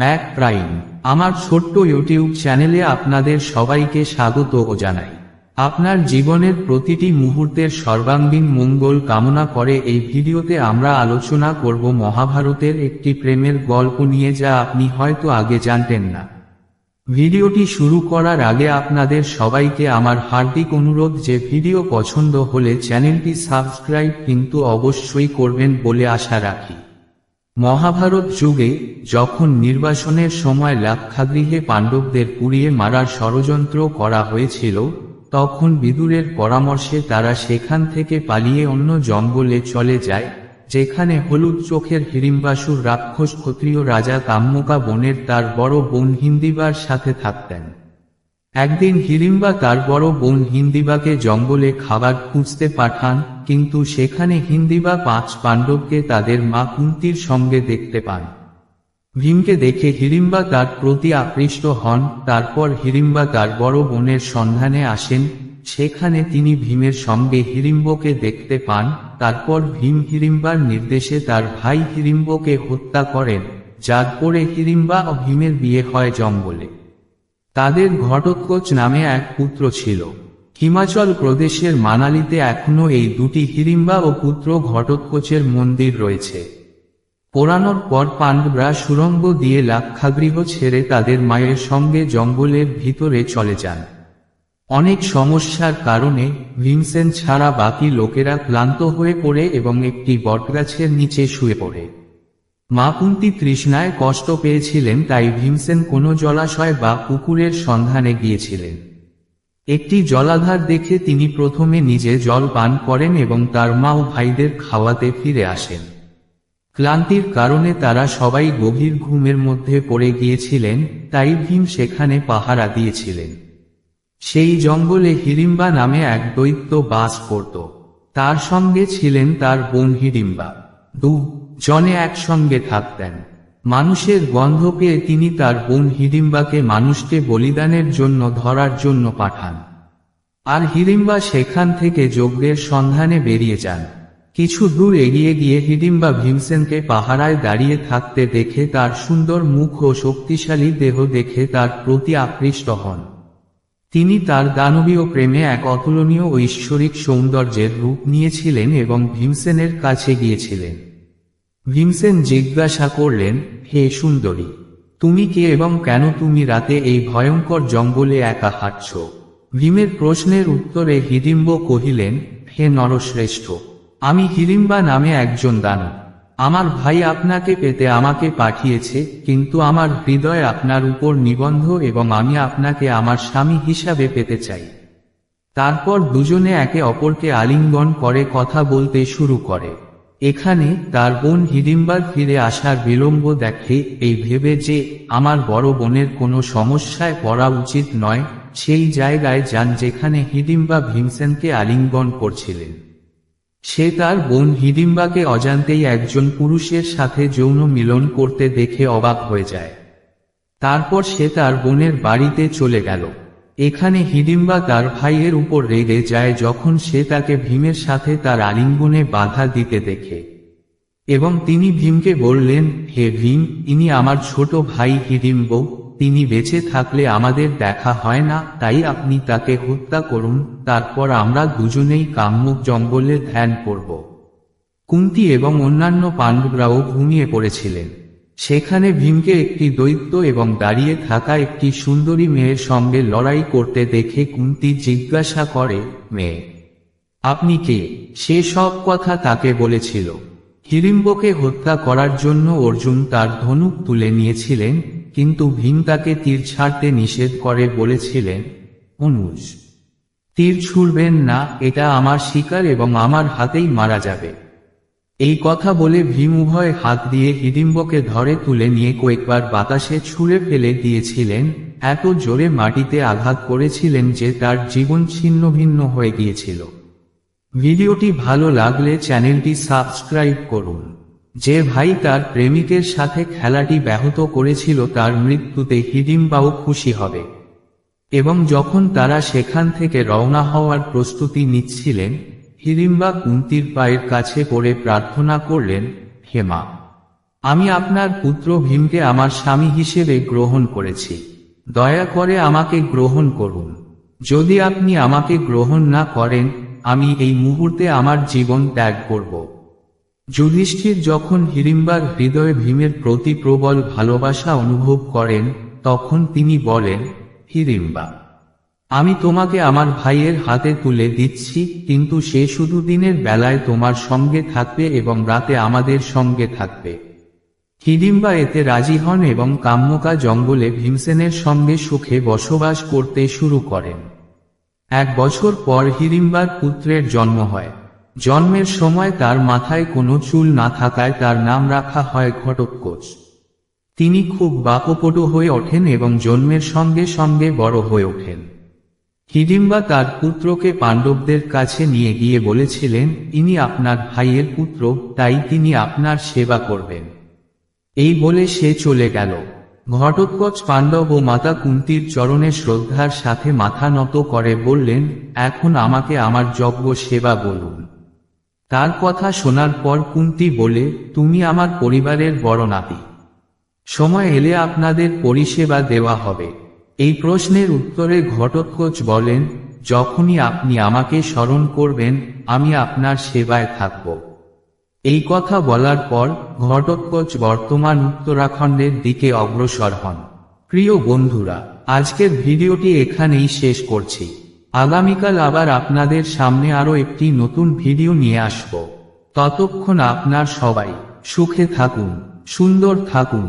Mac prime আমার ছোট্ট YouTube চ্যানেলে আপনাদের সবাইকে স্বাগত ও জানাই। আপনার জীবনের প্রতিটি মুহূর্তের সর্বাঙ্গীন মঙ্গল কামনা করে এই ভিডিওতে আমরা আলোচনা করব মহাভারতের একটি প্রেমের গল্প নিয়ে যা আপনি হয়তো আগে জানতেন না। ভিডিওটি শুরু করার আগে আপনাদের সবাইকে আমার হার্দিক অনুরোধ যে ভিডিও পছন্দ হলে চ্যানেলটি সাবস্ক্রাইব কিন্তু অবশ্যই করবেন বলে আশা রাখি। মহাভারত যুগে যখন নির্বাসনের সময় লাক্ষাগৃহে পাণ্ডবদের পুড়িয়ে মারার ষড়যন্ত্র করা হয়েছিল, তখন বিদুরের পরামর্শে তারা সেখান থেকে পালিয়ে অন্য জঙ্গলে চলে যায়, যেখানে হলুদ চোখের হিড়িম্বাসুর রাক্ষস ক্ষত্রিয় রাজা কাম্যকা বনের তার বড় বোন হিন্দিবার সাথে থাকতেন। একদিন হিড়িম্বা তার বড় বোন হিন্দিবাকে জঙ্গলে খাবার খুঁজতে পাঠান, কিন্তু সেখানে হিন্দিবা পাঁচ পাণ্ডবকে তাদের মা কুন্তির সঙ্গে দেখতে পান। ভীমকে দেখে হিড়িম্বা তার প্রতি আকৃষ্ট হন, তারপর হিড়িম্বা তার বড় বোনের সন্ধানে আসেন, সেখানে তিনি ভীমের সঙ্গে হিড়িম্বকে দেখতে পান, তারপর ভীম হিড়িম্বার নির্দেশে তার ভাই হিড়িম্বকে হত্যা করেন, যার পরে হিড়িম্বা ও ভীমের বিয়ে হয় জঙ্গলে। তাদের ঘটোৎকোচ নামে এক পুত্র ছিল। হিমাচল প্রদেশের মানালিতে এখনও এই দুটি হিড়িম্বা ও পুত্র ঘটোৎকোচের মন্দির রয়েছে। পোড়ানোর পর পাণ্ডবরা সুরঙ্গ দিয়ে লাক্ষাগৃহ ছেড়ে তাদের মায়ের সঙ্গে জঙ্গলের ভিতরে চলে যান। অনেক সমস্যার কারণে ভীমসেন ছাড়া বাকি লোকেরা ক্লান্ত হয়ে পড়ে এবং একটি বটগাছের নিচে শুয়ে পড়ে। মা কুন্তি তৃষ্ণায় কষ্ট পেয়েছিলেন, তাই ভীমসেন কোনো জলাশয় বা পুকুরের সন্ধানে গিয়েছিলেন। একটি জলাধার দেখে তিনি প্রথমে নিজে জল পান করেন এবং তার মা ও ভাইদের খাওয়াতে ফিরে আসেন। ক্লান্তির কারণে তারা সবাই গভীর ঘুমের মধ্যে পড়ে গিয়েছিলেন, তাই ভীম সেখানে পাহারা দিয়েছিলেন। সেই জঙ্গলে হিড়িম্বা নামে এক দৈত্য বাস করত। তার সঙ্গে ছিলেন তার বোন হিড়িম্বা দু জনে একসঙ্গে থাকতেন মানুষের গন্ধ পেয়ে তিনি তার বোন হিড়িম্বাকে মানুষকে বলিদানের জন্য ধরার জন্য পাঠান। আর হিড়িম্বা সেখান থেকে যজ্ঞের সন্ধানে বেরিয়ে যান। কিছু দূর এগিয়ে গিয়ে হিডিম্বা ভীমসেনকে পাহারায় দাঁড়িয়ে থাকতে দেখে তার সুন্দর মুখ ও শক্তিশালী দেহ দেখে তার প্রতি আকৃষ্ট হন। তিনি তার দানবীয় প্রেমে এক অতুলনীয় ঐশ্বরিক সৌন্দর্যের রূপ নিয়েছিলেন এবং ভীমসেনের কাছে গিয়েছিলেন। ভীমসেন জিজ্ঞাসা করলেন, হে সুন্দরী, তুমি কে এবং কেন তুমি রাতে এই ভয়ঙ্কর জঙ্গলে একা হাঁটছ? ভীমের প্রশ্নের উত্তরে হিডিম্ব কহিলেন, হে নরশ্রেষ্ঠ, আমি হিড়িম্বা নামে একজন দানব। আমার ভাই আপনাকে পেতে আমাকে পাঠিয়েছে, কিন্তু আমার হৃদয় আপনার উপর নিবন্ধ এবং আমি আপনাকে আমার স্বামী হিসাবে পেতে চাই। তারপর দুজনে একে অপরকে আলিঙ্গন করে কথা বলতে শুরু করে। এখানে তার বোন হিড়িম্বার ফিরে আসার বিলম্ব দেখে এই ভেবে যে আমার বড় বোনের কোনো সমস্যায় পড়া উচিত নয়, সেই জায়গায় যান যেখানে হিড়িম্বা ভীমসেনকে আলিঙ্গন করছিলেন। সে তার বোন হিডিম্বাকে অজান্তেই একজন পুরুষের সাথে যৌন মিলন করতে দেখে অবাক হয়ে যায়। তারপর সে তার বোনের বাড়িতে চলে গেল। এখানে হিডিম্বা তার ভাইয়ের উপর রেগে যায় যখন সে তাকে ভীমের সাথে তার আলিঙ্গনে বাধা দিতে দেখে। এবং তিনি ভীমকে বললেন, হে ভীম, ইনি আমার ছোট ভাই হিডিম্ব তিনি বেঁচে থাকলে আমাদের দেখা হয় না, তাই আপনি তাকে হত্যা করুন, তারপর আমরা দুজনেই কাম্যুক জঙ্গলে ধ্যান করব কুন্তি এবং অন্যান্য পাণ্ডবরাও ঘুমিয়ে পড়েছিলেন। সেখানে ভীমকে একটি দৈত্য এবং দাঁড়িয়ে থাকা একটি সুন্দরী মেয়ের সঙ্গে লড়াই করতে দেখে কুন্তি জিজ্ঞাসা করে, মেয়ে, আপনি কে? সে সব কথা তাকে বলেছিল। হিড়িম্বকে হত্যা করার জন্য অর্জুন তার ধনুক তুলে নিয়েছিলেন, কিন্তু ভীম তাকে তীর ছাড়তে নিষেধ করে বলেছিলেন, অনুজ, তীর ছুড়বেন না, এটা আমার শিকার এবং আমার হাতেই মারা যাবে। এই কথা বলে ভীম উভয় হাত দিয়ে হিডিম্বকে ধরে তুলে নিয়ে কয়েকবার বাতাসে ছুঁড়ে ফেলে দিয়েছিলেন। এত জোরে মাটিতে আঘাত করেছিলেন যে তার জীবন ছিন্ন ভিন্ন হয়ে গিয়েছিল। ভিডিওটি ভালো লাগলে চ্যানেলটি সাবস্ক্রাইব করুন। যে ভাই তার প্রেমিকের সাথে খেলাটি ব্যাহত করেছিল তার মৃত্যুতে হিডিম্বাও খুশি হবে। এবং যখন তারা সেখান থেকে রওনা হওয়ার প্রস্তুতি নিচ্ছিলেন হিড়িম্বা কুন্তির পায়ের কাছে পড়ে প্রার্থনা করলেন হেমা আমি আপনার পুত্র ভীমকে আমার স্বামী হিসেবে গ্রহণ করেছি। দয়া করে আমাকে গ্রহণ করুন। যদি আপনি আমাকে গ্রহণ না করেন, আমি এই মুহূর্তে আমার জীবন ত্যাগ করব। যুধিষ্ঠির যখন হিড়িম্বার হৃদয়ে ভীমের প্রতি প্রবল ভালোবাসা অনুভব করেন, তখন তিনি বলেন হিড়িম্বা আমি তোমাকে আমার ভাইয়ের হাতে তুলে দিচ্ছি, কিন্তু সে শুধু দিনের বেলায় তোমার সঙ্গে থাকবে এবং রাতে আমাদের সঙ্গে থাকবে। হিডিম্বা এতে রাজি হন এবং কাম্যকা জঙ্গলে ভীমসেনের সঙ্গে সুখে বসবাস করতে শুরু করেন। এক বছর পর হিড়িম্বার পুত্রের জন্ম হয়। জন্মের সময় তার মাথায় কোনো চুল না থাকায় তার নাম রাখা হয় ঘটোৎকোচ। তিনি খুব বাকপটু হয়ে ওঠেন এবং জন্মের সঙ্গে সঙ্গে বড় হয়ে ওঠেন। হিডিম্বা তার পুত্রকে পাণ্ডবদের কাছে নিয়ে গিয়ে বলেছিলেন, ইনি আপনার ভাইয়ের পুত্র, তাই তিনি আপনার সেবা করবেন। এই বলে সে চলে গেল। ঘটোৎকচ পাণ্ডব ও মাতা কুন্তির চরণে শ্রদ্ধার সাথে মাথা নত করে বললেন, এখন আমাকে আমার যজ্ঞ সেবা বলুন। তার কথা শোনার পর কুন্তি বলে, তুমি আমার পরিবারের বড় নাতি। সময় এলে আপনাদের পরিষেবা দেওয়া হবে। এই প্রশ্নের উত্তরে ঘটোৎকচ বলেন, যখনই আপনি আমাকে স্মরণ করবেন, আমি আপনার সেবায় থাকব। এই কথা বলার পর ঘটোৎকচ বর্তমান উত্তরাখণ্ডের দিকে অগ্রসর হন। প্রিয় বন্ধুরা, আজকের ভিডিওটি এখানেই শেষ করছি। আগামীকাল আবার আপনাদের সামনে আরও একটি নতুন ভিডিও নিয়ে আসব। ততক্ষণ আপনার সবাই সুখে থাকুন, সুন্দর থাকুন।